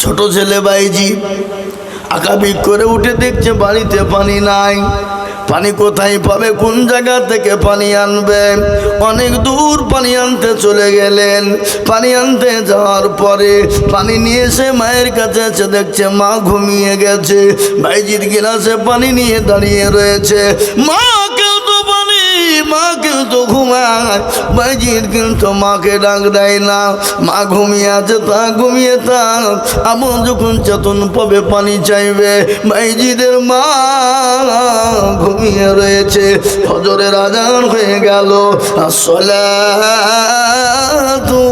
ছোট ছেলে বাইজি আকাবিক করে উঠে দেখছে বাড়িতে পানি নাই। পানি কোথায় পাবে, কোন জায়গা থেকে পানি আনবে? অনেক দূর পানি আনতে চলে গেলেন। পানি আনতে যাওয়ার পরে পানি নিয়ে এসে মায়ের কাছে এসে দেখছে, মা ঘুমিয়ে গেছে। বাইজির গিলাসে পানি নিয়ে দাঁড়িয়ে রয়েছে। মা মা কেউ তো ঘুমায় বাইজির কিন্তু মাকে ডাক দেয় না। মা ঘুমিয়ে আছে, তা ঘুমিয়ে থাক। আমন যখন চেতন পাবে, পানি চাইবে। বাইজিদের মা ঘুমিয়ে রয়েছে। হজরের আজান হয়ে গেল। আসলে তু।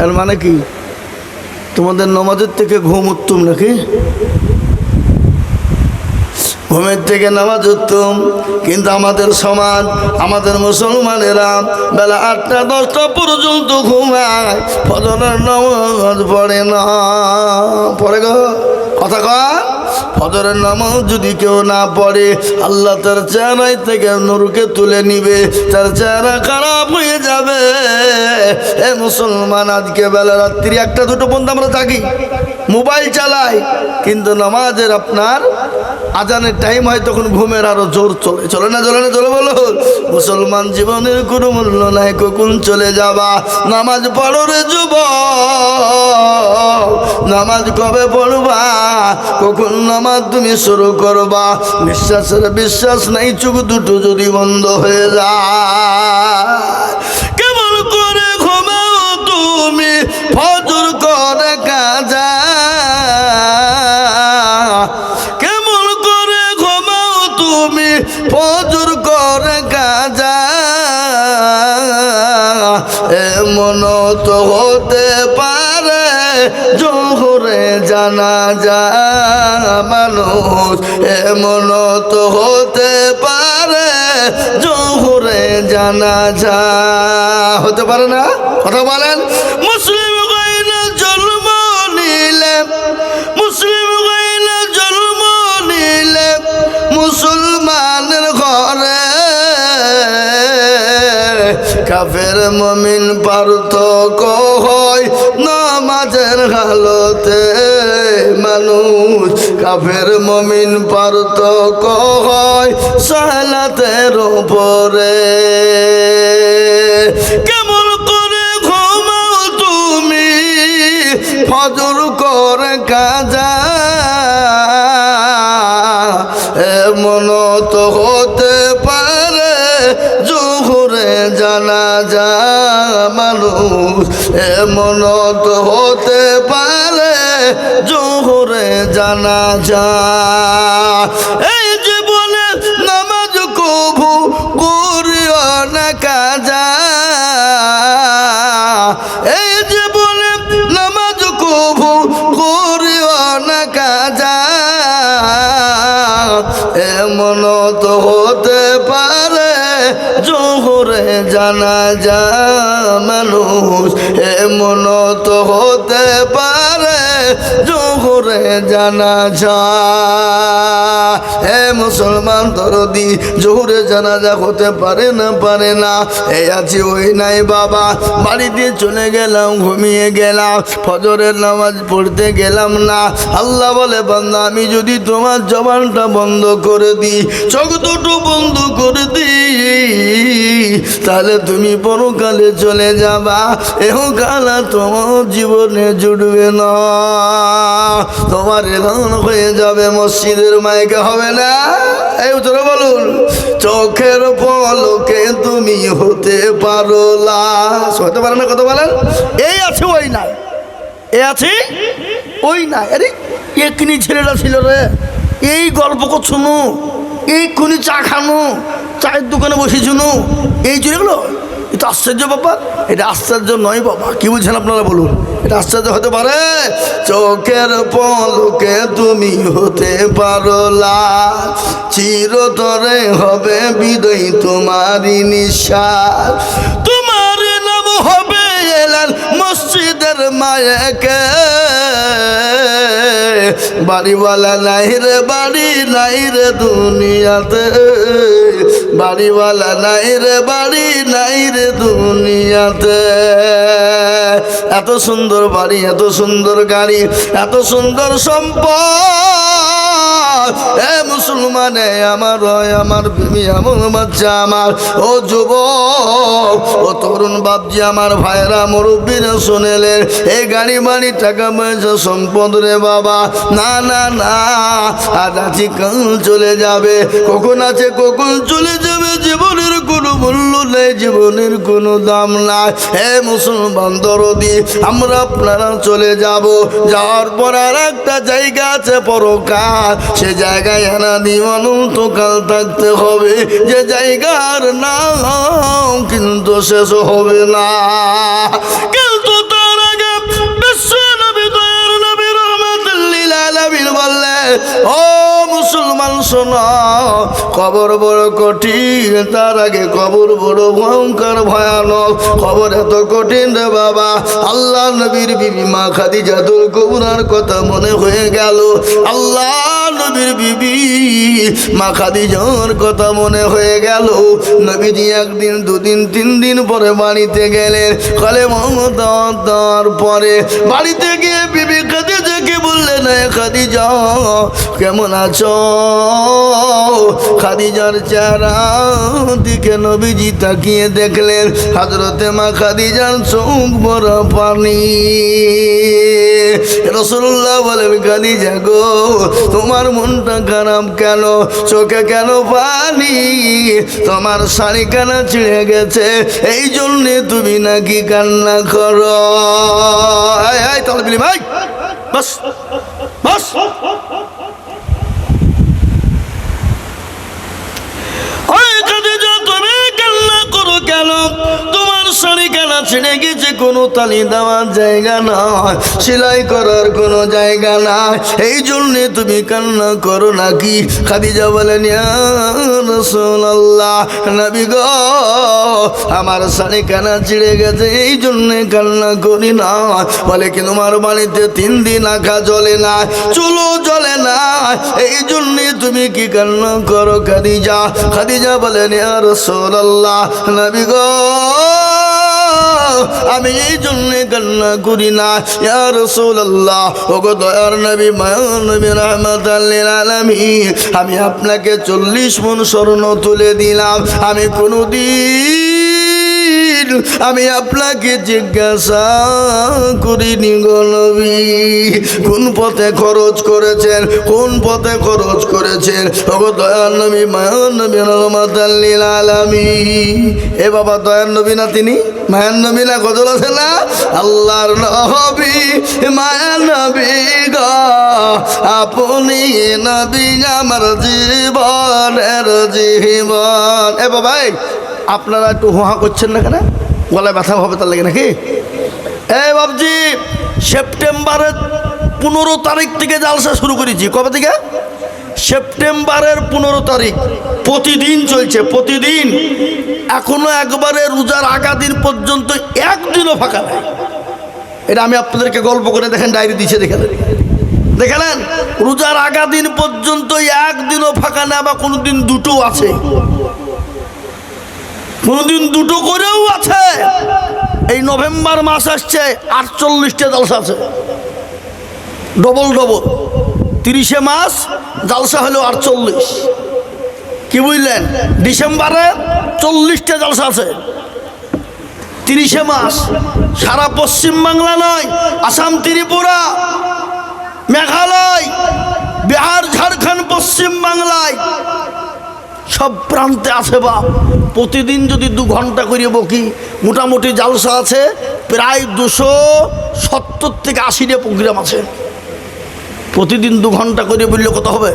এর মানে কি? তোমাদের নমাজের থেকে ঘুম উত্তম নাকি? ঘুমের থেকে নামাজ উত্তম। কিন্তু আমাদের সমাজ, আমাদের মুসলমানেরা বেলা আটটা, দশটা পর্যন্ত ঘুমায়, ফজরের নামাজ পড়ে না। পড়ে গো, কথা কয়? ফজরের নামাজ যদি কেউ না পড়ে, আল্লাহ তার চেহারাই থেকে নুরকে তুলে নিবে, তার চেহারা খারাপ হয়ে যাবে। এ মুসলমান, আজকে বেলা রাত্রি একটা, দুটো পর্যন্ত আমরা থাকি, মোবাইল চালাই, কিন্তু নামাজের আপনার আজানের টাইম হয় তখন ঘুমের আরও জোর চলে। চলে না চলে না, চলে বলো মুসলমান জীবনের কোনো মূল্য নাই, কখন চলে যাবা? নামাজ পড়ো রে যুব নামাজ কবে পড়বা? কখন নামাজ তুমি শুরু করবা? বিশ্বাসের বিশ্বাস নাই, চোখ দুটো যদি বন্ধ হয়ে যায়। কেমন করে ঘুমাও তুমি? ফজর করে কাজা এমন তো হতে পারে, জোহরে জানা যা মানুষ এমন তো হতে পারে, জোহরে জানা যা হতে পারে না? কথা বলেন। মুসলিম কাফের মমিন পার্থক্য হয় নামাজের হালতে। মানুষ কাফের মমিন পার্থক্য হয় সালাতের উপরে। কেমন করে ঘুমাও তুমি? ফজর করে কাজা। এমন তো হতে যা মানুষ এমন তো হতে পারে জোহরে জানা যা। জোহরে জানা যা মানুষ এমন তো হতে পারে। জোহরে জানা যা হে মুসলমান দরদি, জোহরে জানা যা হতে পারে না পারে না। এই আছি ওই নাই বাবা, বাড়িতে চলে গেলাম, ঘুমিয়ে গেলাম, ফজরের নামাজ পড়তে গেলাম না। আল্লাহ বলে, বান্দা, আমি যদি তোমার জবানটা বন্ধ করে দিই, চোখ দুটো বন্ধ করে দিই, তাহলে তুমি পরকালে চলে যাবা। এহকালা তোমার জীবনে জুড়বে না। তোমার এলান হয়ে যাবে, মসজিদের মাইকে হবে না? এই উত্তরে বলুন, চোখের পলকে তুমি হতে পারো হতে পারে না কত বলেন? এই আছে, ওই নাই। এ আছে, ওই না আরে এখনি ছেলেটা ছিল রে। এই গল্প করছুনু এই খুনি চা খানো, চায়ের দোকানে বসেছুনু এই চলেগুলো এটা আশ্চর্য ব্যাপার এটা আশ্চর্য নয় বাবা। কি বলছেন আপনারা বলুন? এটা আশ্চর্য হতে পারে? চোখের পলকে তুমি হতে পারো লাশ চিরতরে হবে বিদয় তোমারই নিঃশ্বাস তোমার নাম হবে এলান মসজিদের মায়াকে। বাড়িওয়ালা নাই রে, বাড়ি নাই রে দুনিয়াতে। বাড়িওয়ালা নাই রে, বাড়ি নাই রে দুনিয়াতে। এত সুন্দর বাড়ি, এত সুন্দর গাড়ি, এত সুন্দর সম্পদ। এ মুসলমানে আমার হয়, আমার বিবি আমার বাচ্চা আমার। ও যুব ও তরুণ বাপজি, আমার ভাইরা মুরব্বীরা শুনেলেন এই গাড়ি বাড়ি টাকা পয়সা সম্পদ রে বাবা। না না না, আজ আছি কাল চলে যাবে। কখন আছে, কখন চলে যাবে জীবনের কোনো মূল্য নেই, জীবনের কোনো দাম নাই। হে মুসলমান দরদি, আমরা আপনারা চলে যাব। যাওয়ার পর আর একটা জায়গা আছে পরকাল। সে জায়গায় এনা দিয়ে কাল থাকতে হবে। যে জায়গার নাম কিন্তু শেষ হবে না। শোনা। কবর বড় কঠিন, তার আগে কবর বড় ভয়ঙ্কর, ভয়ানক। কবর এত কঠিন রে বাবা, আল্লাহ নবীর বিবি মা খাদি জাদুল কবুরার কথা মনে হয়ে গেল। আল্লাহ নবীর বিবি। মা খাদিজার কথা মনে হয়ে গেল। নবীজি একদিন, দুদিন তিন দিন পরে বাড়িতে গেলেন। কলে মমতার পরে বাড়িতে গিয়ে বিবি খাদিজাকে বললেন, "এ খাদিজা, কেমন আছো? খাদিজার চেহারা দিকে নবীজি তাকিয়ে দেখলেন। হাজরতে মা খাদিজার চোখ বড় পানি। রসুল্লাহ বলেন, খাদিজা গো, তোমার মনটা খারাপ কেন? চোখে কেন পানি? তোমার শাড়ি কেন ছিঁড়ে গেছে? এই জন্যে তুমি নাকি কান্না করো। তাহলে ভাই। বাস বাস। ছিঁড়ে গেছে, কোনো তালি দেওয়ার জায়গা নয়, সেলাই করার কোনো জায়গা নাই এই জন্যে তুমি কান্না করো নাকি? খাদিজা বলেন রসুল্লাহ নবী গো, আমার শাড়ি কেন ছিঁড়ে গেছে, এই জন্যে কান্না করি না। বলে কি তোমার বাড়িতে তিন দিন আঁকা জ্বলে না? চুলো জ্বলে না। এই জন্যে তুমি কি কান্না করো খাদিজা? খাদিজা বলেন রসুল্লাহ নবী গো আমি এই জন্য কান্না করি না। ইয়া রাসূলুল্লাহ, ওগো দয়ার নবী মায়ার নবী রাহমাতাল্লিল আলামিন, আমি আপনাকে চল্লিশ মন স্বর্ণ তুলে দিলাম। আমি কোনোদিন আমি আপনাকে জিজ্ঞাসা করিনি গো নবী। কোন পথে খরচ করেছেন? কোন পথে খরচ করেছেন? ওগো দয়ার নবী আলামিন। এ বাবা দয়ার নবী না তিনি? মায়ার নবী না গজল আছে না? আল্লাহর নবী মায়ার নবী গ। আপনি নবী আমার জীবনের জীবন। এ বাবাই, আপনারা একটু হোহা করছেন না কেন? গলায় ব্যথা হবে তার লাগে নাকি? এই বাবজি সেপ্টেম্বরের পনেরো তারিখ থেকে জালসা শুরু করেছি। কবে থেকে? সেপ্টেম্বরের পনেরো তারিখ। প্রতিদিন চলছে, প্রতিদিন। এখনও একবারে রোজার আগা দিন পর্যন্ত একদিনও ফাঁকা নেই। এটা আমি আপনাদেরকে গল্প করে দেখেন, ডায়েরি দিচ্ছে দেখেন দেখেলেন রোজার আগা দিন পর্যন্ত একদিনও ফাঁকা নেই বা কোনো দিন দুটো আছে। কোনোদিন দুটো করেও আছে। এই নভেম্বর মাস আসছে, আটচল্লিশটা জালসা আছে। Double double. তিরিশে মাস, জালসা হলো আটচল্লিশ। কি বুঝলেন? ডিসেম্বরে চল্লিশটা জালসা আছে। তিরিশে মাস, সারা পশ্চিম বাংলা নয়, আসাম, ত্রিপুরা, মেঘালয়, বিহার, ঝাড়খণ্ড, পশ্চিম বাংলায়। সব প্রান্তে আছে বা। প্রতিদিন যদি দু ঘণ্টা করে বকি মোটামুটি জালসা আছে, প্রায় দুশো সত্তর থেকে আশিটা প্রোগ্রাম আছে। প্রতিদিন দু ঘণ্টা করে বললে কত হবে?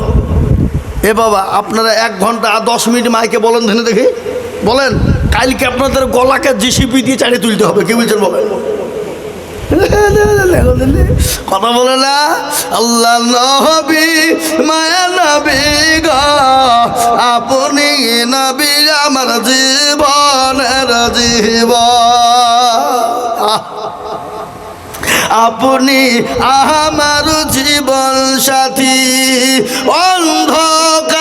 এ বাবা, আপনারা এক ঘণ্টা আর দশ মিনিট মাইকে বলেন ধরে দেখি। বলেন, কালকে আপনাদের গলাকে জিসিপি দিয়ে চালিয়ে তুলতে হবে, কি বলছেন বলেন? কথা বলে না? আল্লাহ নবী, মায়া নবী গ। আপনি নবী আমার জীবনের জীবন। আপনি আমার জীবন সাথী, অন্ধকার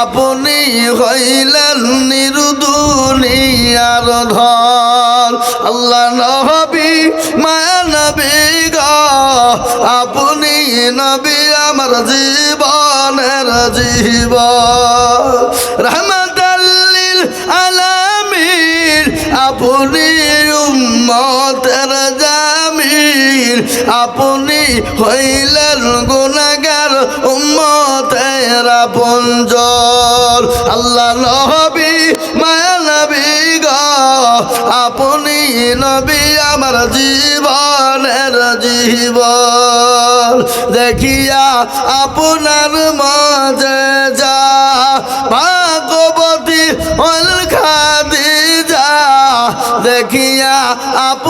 আপনি হইলেন নিরুদুনিয়ার ধন। আল্লাহ নবী, মায়া নবী গো, আপনি নবী আমার জীবনের জীবন। রহমতাল্লিল আলামিন, আপনি উম্মতের জামিন। আপনি হইলেন গুনাগার উম্মতের আপনজন আল্লাহ নবী, মায়া নবী গো। আপনি নবী আমার জীবনের জীবন। দেখিয়া আপনার মাঝে যা, ভাগবতী হল খাদি যা দেখিয়া আপনার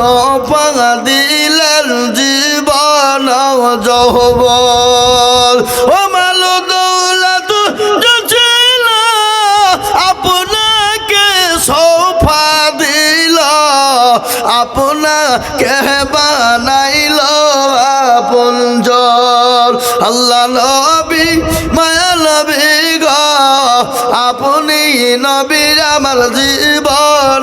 সোপা দিলেন জীবন জহবল ও মালো দৌলত ছিল আপনাকে সোফা দিল, আপনাকে বানাইল আপন জল আল্লাহ নবী, মায়া নবী গ, আপনি নবী আমার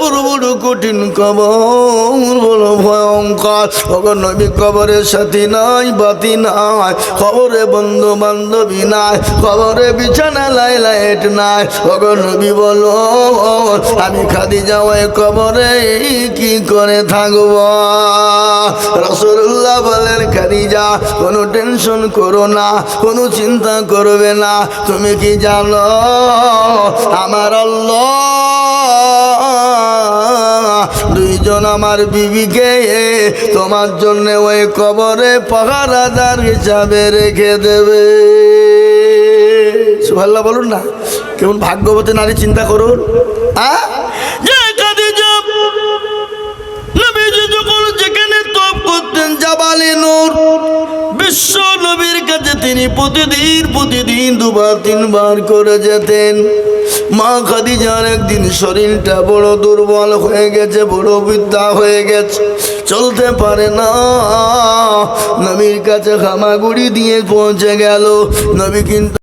কবর বড় কঠিন কবর, বড় ভয়ঙ্কর। ওগো নবী কবরের সাথী নাই, বাতি নাই, কবরে বন্ধু বান্ধবী নাই, কবরে বিছানা লাই লাইট নাই। ওগো নবী বলো, আমি খাদি যাওয়াই কবরে কি করে থাকব? রসুল্লাহ বলেন, খাদিজা, কোনো টেনশন করো না, কোনো চিন্তা করবে না। তুমি কি জানো, আমার আল্লাহ দুইজন আমার বিবিকে তোমার জন্য ওই কবরে পাহারাদার হিসাবে রেখে দেবে। সুভাল্লাহ বলুন না, কেমন ভাগ্যবতী নারী চিন্তা করুন কাছে তিনি প্রতিদিন প্রতিদিন দুবার, তিনবার করে যেতেন। মা খাদিজার একদিন শরীরটা বড় দুর্বল হয়ে গেছে, বড় বিদ্যা হয়ে গেছে। চলতে পারে না। নবীর কাছে খামাগুড়ি দিয়ে পৌঁছে গেল। নবী কিন্তু